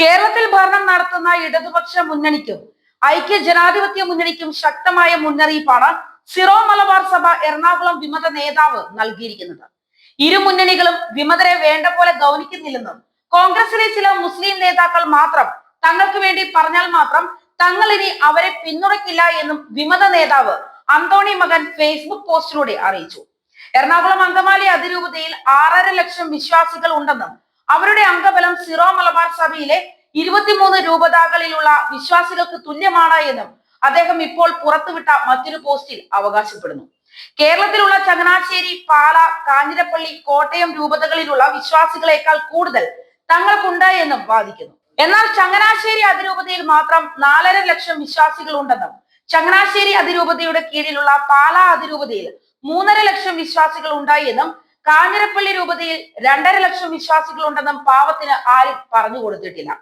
കേരളത്തിൽ ഭരണം നടത്തുന്ന ഇടതുപക്ഷ മുന്നണിക്കും ഐക്യ ജനാധിപത്യ മുന്നണിക്കും ശക്തമായ മുന്നറിയിപ്പാണ് സിറോ മലബാർ സഭ എറണാകുളം വിമത നേതാവ് നൽകിയിരിക്കുന്നത്. ഇരു മുന്നണികളും വിമതരെ വേണ്ട പോലെ ഗൗനിക്കുന്നില്ലെന്നും കോൺഗ്രസിലെ ചില മുസ്ലിം നേതാക്കൾ മാത്രം തങ്ങൾക്ക് വേണ്ടി പറഞ്ഞാൽ മാത്രം തങ്ങൾ ഇനി അവരെ പിന്തുണയ്ക്കില്ല എന്നും വിമത നേതാവ് അന്തോണി മകൻ ഫേസ്ബുക്ക് പോസ്റ്റിലൂടെ അറിയിച്ചു. എറണാകുളം അങ്കമാലി അതിരൂപതയിൽ ആറര ലക്ഷം വിശ്വാസികൾ ഉണ്ടെന്നും അവരുടെ അംഗബലം സിറോ മലബാർ സഭയിലെ ഇരുപത്തിമൂന്ന് രൂപതാകളിലുള്ള വിശ്വാസികൾക്ക് തുല്യമാണ് എന്നും അദ്ദേഹം ഇപ്പോൾ പുറത്തുവിട്ട മറ്റൊരു പോസ്റ്റിൽ അവകാശപ്പെടുന്നു. കേരളത്തിലുള്ള ചങ്ങനാശ്ശേരി പാല കാഞ്ഞിരപ്പള്ളി കോട്ടയം രൂപതകളിലുള്ള വിശ്വാസികളെക്കാൾ കൂടുതൽ തങ്ങൾക്കുണ്ട് എന്നും വാദിക്കുന്നു. എന്നാൽ ചങ്ങനാശ്ശേരി അതിരൂപതയിൽ മാത്രം നാലര ലക്ഷം വിശ്വാസികൾ ഉണ്ടെന്നും ചങ്ങനാശ്ശേരി അതിരൂപതയുടെ കീഴിലുള്ള പാല അതിരൂപതയിൽ മൂന്നര ലക്ഷം വിശ്വാസികൾ ഉണ്ടായി എന്നും കാഞ്ഞിരപ്പള്ളി രൂപതയിൽ രണ്ടര ലക്ഷം വിശ്വാസികൾ ഉണ്ടെന്നും പാവത്തിന് ആരും പറഞ്ഞു കൊടുത്തിട്ടില്ല.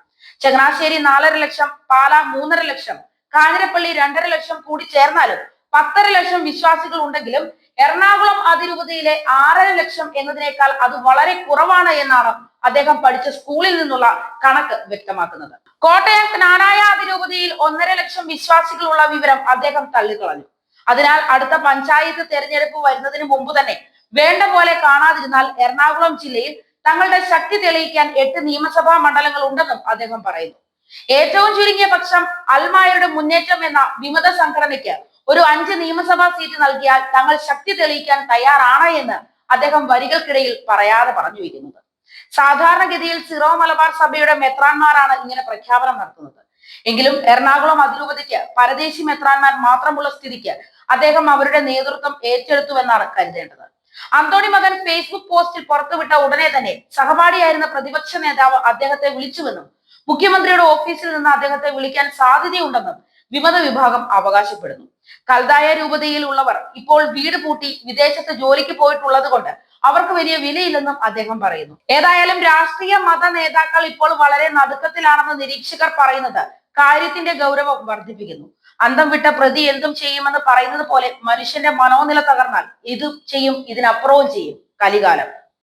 ചങ്ങനാശ്ശേരി നാലര ലക്ഷം പാല മൂന്നര ലക്ഷം കാഞ്ഞിരപ്പള്ളി രണ്ടര ലക്ഷം കൂടി ചേർന്നാലും പത്തര ലക്ഷം വിശ്വാസികൾ ഉണ്ടെങ്കിലും എറണാകുളം അതിരൂപതയിലെ ആറര ലക്ഷം എന്നതിനേക്കാൾ അത് വളരെ കുറവാണ് എന്നാണ് അദ്ദേഹം പഠിച്ച സ്കൂളിൽ നിന്നുള്ള കണക്ക് വ്യക്തമാക്കുന്നത്. കോട്ടയം നാരായ അതിരൂപതയിൽ ഒന്നര ലക്ഷം വിശ്വാസികളുള്ള വിവരം അദ്ദേഹം തള്ളിക്കളഞ്ഞു. അതിനാൽ അടുത്ത പഞ്ചായത്ത് തെരഞ്ഞെടുപ്പ് വരുന്നതിന് മുമ്പ് തന്നെ വേണ്ട പോലെ കാണാതിരുന്നാൽ എറണാകുളം ജില്ലയിൽ തങ്ങളുടെ ശക്തി തെളിയിക്കാൻ എട്ട് നിയമസഭാ മണ്ഡലങ്ങൾ ഉണ്ടെന്നും അദ്ദേഹം പറയുന്നു. ഏറ്റവും ചുരുങ്ങിയ പക്ഷം അൽമായരുടെ മുന്നേറ്റം എന്ന വിമത സംഘടനയ്ക്ക് ഒരു അഞ്ച് നിയമസഭാ സീറ്റ് നൽകിയാൽ തങ്ങൾ ശക്തി തെളിയിക്കാൻ തയ്യാറാണ് എന്ന് അദ്ദേഹം വരികൾക്കിടയിൽ പറയാതെ പറഞ്ഞു വയ്ക്കുന്നത് സാധാരണഗതിയിൽ സിറോ മലബാർ സഭയുടെ മെത്രാന്മാരാണ് ഇങ്ങനെ പ്രഖ്യാപനം നടത്തുന്നത്. എങ്കിലും എറണാകുളം അതിരൂപതയ്ക്ക് പരദേശി മെത്രാന്മാർ മാത്രമുള്ള സ്ഥിതിക്ക് അദ്ദേഹം അവരുടെ നേതൃത്വം ഏറ്റെടുത്തുവെന്നാണ് കരുതേണ്ടത്. അന്തോണി മകൻ ഫേസ്ബുക്ക് പോസ്റ്റിൽ പുറത്തുവിട്ട ഉടനെ തന്നെ സഹപാഠിയായിരുന്ന പ്രതിപക്ഷ നേതാവ് അദ്ദേഹത്തെ വിളിച്ചുവെന്നും മുഖ്യമന്ത്രിയുടെ ഓഫീസിൽ നിന്ന് അദ്ദേഹത്തെ വിളിക്കാൻ സാധ്യതയുണ്ടെന്നും വിമത വിഭാഗം അവകാശപ്പെടുന്നു. കൽതായ രൂപതയിൽ ഉള്ളവർ ഇപ്പോൾ വീട് പൂട്ടി വിദേശത്ത് ജോലിക്ക് പോയിട്ടുള്ളത് കൊണ്ട് അവർക്ക് വലിയ വിലയില്ലെന്നും അദ്ദേഹം പറയുന്നു. ഏതായാലും രാഷ്ട്രീയ മത നേതാക്കൾ ഇപ്പോൾ വളരെ നടുക്കത്തിലാണെന്ന് നിരീക്ഷകർ പറയുന്നത് കാര്യത്തിന്റെ ഗൗരവം വർദ്ധിപ്പിക്കുന്നു. അന്തം വിട്ട പ്രതി എന്തും ചെയ്യുമെന്ന് പറയുന്നത് പോലെ മനുഷ്യന്റെ മനോനില തകർന്നാൽ ഇതും ചെയ്യും ഇതിനപ്പുറവും ചെയ്യും. കലികാലം.